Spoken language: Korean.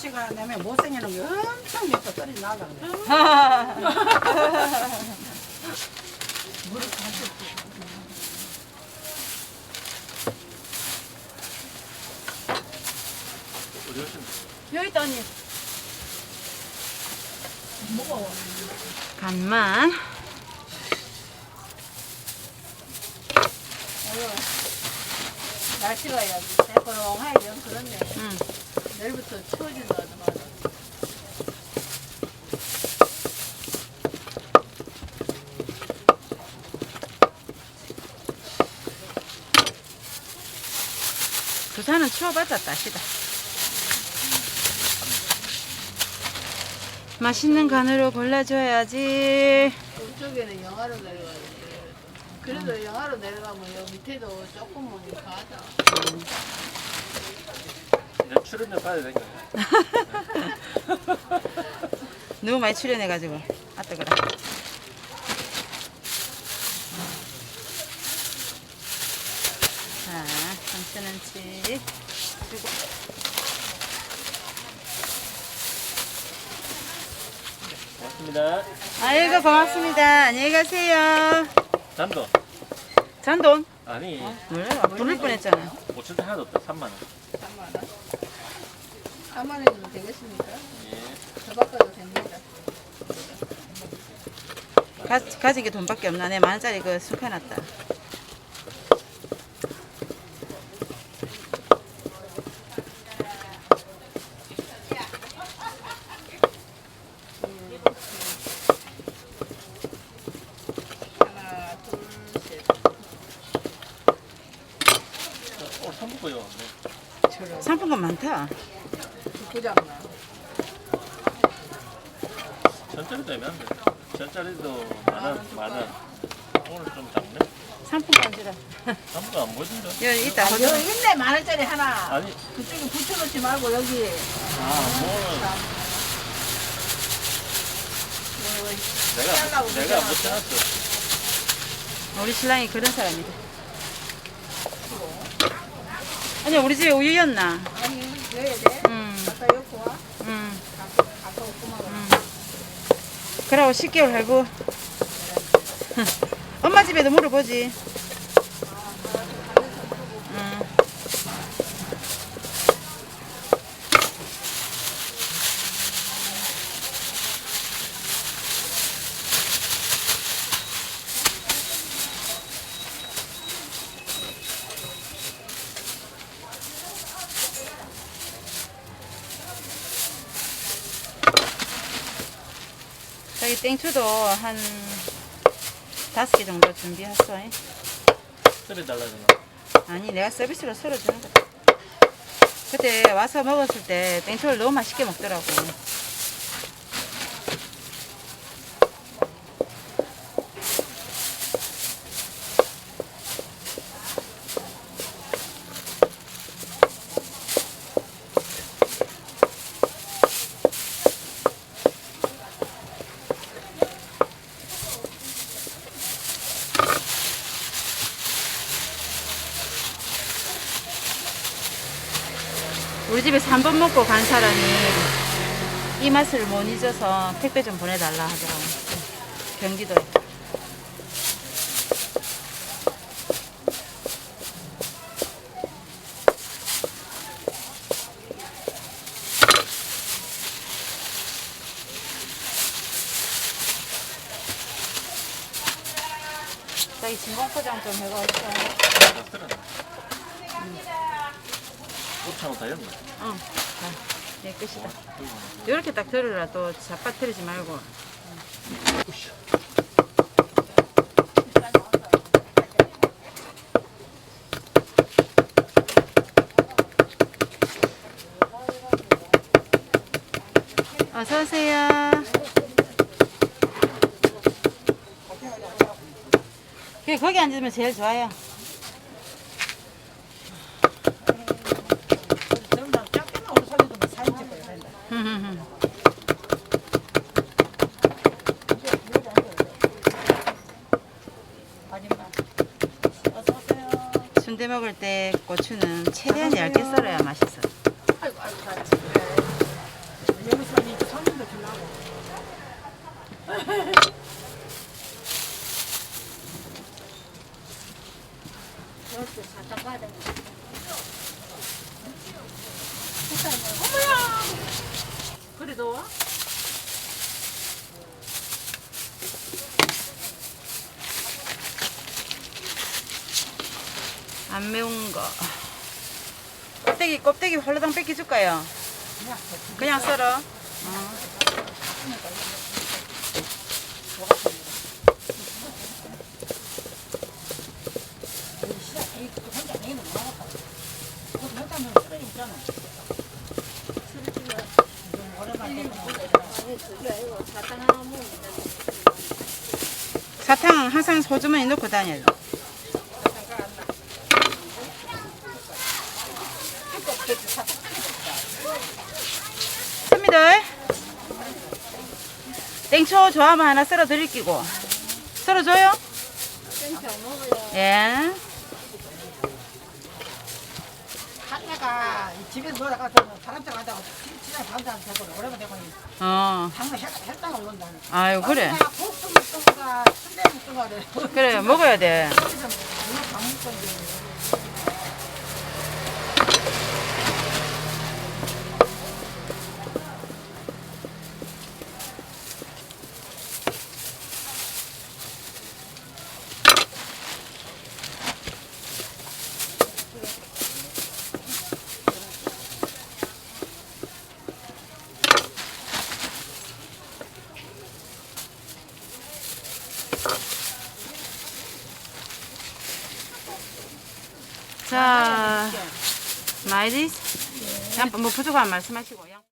김치가 내면 못생기는 게 엄청 예뻐 떨이 나가. 여기 있다 언니. 간만. 날씨가 야지 대포롱하게 좀 그렇네. 응. 내일부터 추워진다 하더만. 부산은 추워봤자 따시다. 맛있는 간으로 골라줘야지. 그쪽에는 영하로 내려가는데. 그래도 영하로 내려가면 여기 밑에도 조금 오니 가자. 이제 출연료 받아야 되는 거야. 너무 많이 출연해가지고. 아, 뜨거라. 자, 3,000원치 주고. 고맙습니다. 아이고, 고맙습니다. 안녕히 가세요. 잔도. 잔돈? 아니, 몰라. 부를 뻔했잖아. 5천 원 하나도 없다. 3만 원. 3만 원. 3만 원 주면 되겠습니까? 예. 더 바꿔도 됩니다. 가, 가진 게 돈밖에 없나? 내 만원짜리 그 숙해놨다. 하나, 둘, 셋. 오늘 선물거요. 네. 상품권 많다. 부장나. 전짜리도 애매한데. 전짜리도 만 원, 만 원. 오늘 좀 작네. 상품권 주라. 아무도 안 보여준다. 여기 있다. 아, 여기 있네, 만 원짜리 하나. 아니, 그쪽에 붙여놓지 말고 여기. 아, 뭐는 내가, 잘라고 내가 붙여놨어. 붙여놨어. 우리 신랑이 그런 사람이다. 아니 우리 집에 우유였나? 아니, 왜 돼? 여기 와? 응. 없구만. 그러고 10개월 살고. 엄마 집에도 물어보지. 저기 땡초도 한 다섯 개 정도 준비했어. 잉? 쓰리 달라잖아. 아니 내가 서비스로 썰어주는 거야. 그때 와서 먹었을 때 땡초를 너무 맛있게 먹더라고. 우리 집에서 한 번 먹고 간 사람이 이 맛을 못 잊어서 택배 좀 보내달라 하더라고. 경기도에. 저기 진공 포장 좀 해가 있어. 내 5천 원다 였나? 응. 자, 내 끝이다. 이렇게 딱 들으라 또 잡아뜨리지 말고. 어서 오세요. 거기 앉으면 제일 좋아요. 만두 먹을 때 고추는 최대한 얇게 썰어야 맛있어. 아이고 아이고 다 왜냐면 손이 손님도 주려고. 이것도 잠깐 봐야 되는 어머야! 그래 넣어? 안 매운 거. 껍데기 껍데기 홀라당 뺏겨줄까요? 그냥 썰어. 어. 사탕 항상 소주머니 넣고 다녀야 돼. 선미들 땡초 좋아하면 하나 썰어 드릴기고 썰어 줘요? 땡초 먹어요. 예. 한 애가 집에 놀아가서 사람들 가다가 진짜 반찬 되고 오랜만에 되고 어. 항상 혈당 올른다는. 아유 그래. 복수 먹던 거가 순대 먹던 거를. 그래 먹어야 돼. 여기서 누가 다 먹던데. 자, 마이디스. 뭐 부족하면 말씀하시고요.